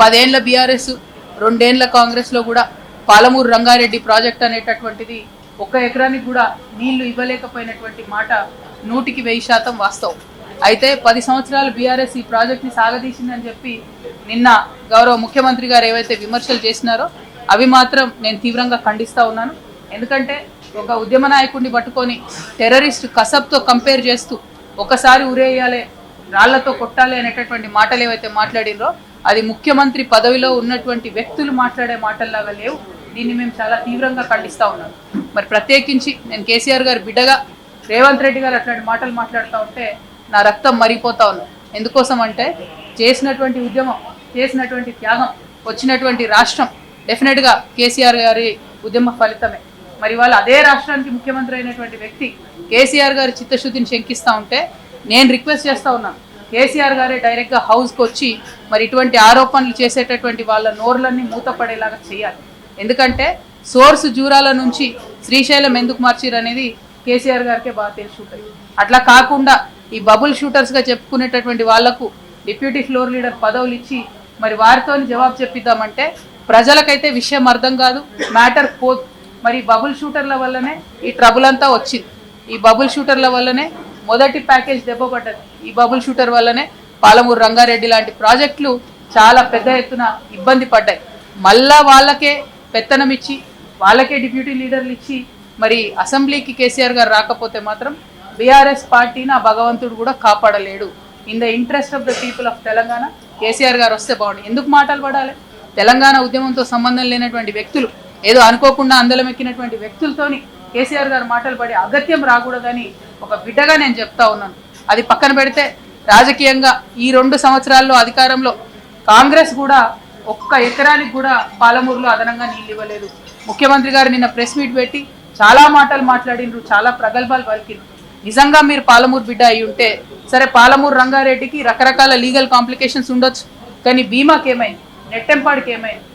పదేండ్ల BRS రెండేండ్ల కాంగ్రెస్లో కూడా Palamuru Rangareddy project అనేటటువంటిది ఒక ఎకరానికి కూడా నీళ్ళు ఇవ్వలేకపోయినటువంటి మాట నూటికి వెయ్యి శాతం వాస్తవం. అయితే పది సంవత్సరాలు బీఆర్ఎస్ ఈ ప్రాజెక్ట్ని సాగదీసిందని చెప్పి నిన్న గౌరవ ముఖ్యమంత్రి గారు ఏవైతే విమర్శలు చేసినారో అవి మాత్రం నేను తీవ్రంగా ఖండిస్తా ఉన్నాను. ఎందుకంటే ఒక ఉద్యమ నాయకుడిని పట్టుకొని టెర్రరిస్ట్ కసబ్తో కంపేర్ చేస్తూ ఒకసారి ఉరేయాలి రాళ్ళతో కొట్టాలి అనేటటువంటి మాటలు ఏవైతే మాట్లాడినరో అది ముఖ్యమంత్రి పదవిలో ఉన్నటువంటి వ్యక్తులు మాట్లాడే మాటల్లాగా లేవు. దీన్ని మేము చాలా తీవ్రంగా ఖండిస్తూ ఉన్నాం. మరి ప్రత్యేకించి నేను కేసీఆర్ గారు బిడ్డగా రేవంత్ రెడ్డి గారు అట్లాంటి మాటలు మాట్లాడుతూ ఉంటే నా రక్తం మరిపోతా ఉంది. ఎందుకోసం అంటే చేసినటువంటి ఉద్యమం చేసినటువంటి త్యాగం వచ్చినటువంటి రాష్ట్రం డెఫినెట్గా కేసీఆర్ గారి ఉద్యమ ఫలితమే. మరి వాళ్ళు అదే రాష్ట్రానికి ముఖ్యమంత్రి అయినటువంటి వ్యక్తి కేసీఆర్ గారి చిత్తశుద్ధిని శంకిస్తూ ఉంటే నేను రిక్వెస్ట్ చేస్తూ ఉన్నాను కేసీఆర్ గారే డైరెక్ట్గా హౌస్కి వచ్చి మరి ఇటువంటి ఆరోపణలు చేసేటటువంటి వాళ్ళ నోర్లన్నీ మూతపడేలాగా చేయాలి. ఎందుకంటే సోర్స్ జూరాల నుంచి శ్రీశైలం ఎందుకు మార్చిరు అనేది కేసీఆర్ గారికే బాగా తెలిసి. ఉంటుంది అట్లా కాకుండా ఈ బబుల్ షూటర్స్గా చెప్పుకునేటటువంటి వాళ్ళకు డిప్యూటీ ఫ్లోర్ లీడర్ పదవులు ఇచ్చి మరి వారితో జవాబు చెప్పిద్దామంటే ప్రజలకైతే విషయం అర్థం కాదు. మ్యాటర్ పో మరి బబుల్ షూటర్ల వల్లనే ఈ ట్రబుల్ అంతా వచ్చింది. ఈ బబుల్ షూటర్ల వల్లనే మొదటి ప్యాకేజ్ దెబ్బపడ్డది ఈ బబుల్ షూటర్ వల్లనే పాలమూరు రంగారెడ్డి లాంటి ప్రాజెక్టులు చాలా పెద్ద ఎత్తున ఇబ్బంది పడ్డాయి. మళ్ళా వాళ్ళకే పెత్తనం ఇచ్చి వాళ్ళకే డిప్యూటీ లీడర్లు ఇచ్చి మరి అసెంబ్లీకి కేసీఆర్ గారు రాకపోతే మాత్రం బీఆర్ఎస్ పార్టీని ఆ భగవంతుడు కూడా కాపాడలేడు. In the interest of the people of Telangana KCR గారు వస్తే బాగుండు. ఎందుకు మాటలు పడాలి? తెలంగాణ ఉద్యమంతో సంబంధం లేనటువంటి వ్యక్తులు ఏదో అనుకోకుండా అందలం ఎక్కినటువంటి వ్యక్తులతోని కేసీఆర్ గారు మాటలు పడి అగత్యం రాకూడదని ఒక బిడ్డగా నేను చెప్తా ఉన్నాను. అది పక్కన పెడితే రాజకీయంగా ఈ రెండు సంవత్సరాల్లో అధికారంలో కాంగ్రెస్ కూడా ఒక్క ఎకరానికి కూడా పాలమూరులో అదనంగా నీళ్ళు ఇవ్వలేదు. ముఖ్యమంత్రి గారు నిన్న ప్రెస్ మీట్ పెట్టి చాలా మాటలు మాట్లాడినరు చాలా ప్రగల్భాలు పలికిండ్రు నిజంగా మీరు పాలమూరు బిడ్డ అయి ఉంటే సరే పాలమూరు రంగారెడ్డికి రకరకాల లీగల్ కాంప్లికేషన్స్ ఉండొచ్చు కానీ బీమాకి ఏమైంది? నెట్టెంపాడికి ఏమైంది?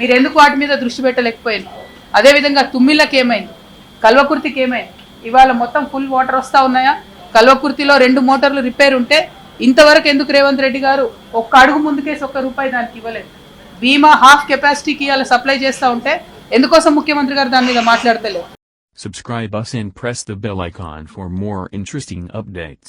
మీరు ఎందుకు వాటి మీద దృష్టి పెట్టలేకపోయింది అదేవిధంగా తుమ్మిళ్ళకి ఏమైంది? కల్వకుర్తికి ఏమైంది? ఇవాళ మొత్తం ఫుల్ వాటర్ వస్తూ ఉన్నాయా? కల్వకుర్తిలో రెండు మోటార్లు రిపేర్ ఉంటే ఇంతవరకు ఎందుకు రేవంత్ రెడ్డి గారు ఒక్క అడుగు ముందుకేసి ఒక్క రూపాయి దానికి ఇవ్వలేదు? బీమా హాఫ్ కెపాసిటీకి అలా సప్లై చేస్తూ ఉంటే ఎందుకోసం ముఖ్యమంత్రి గారు దాని మీద మాట్లాడతలేదు? Subscribe us and press the bell icon for more interesting updates.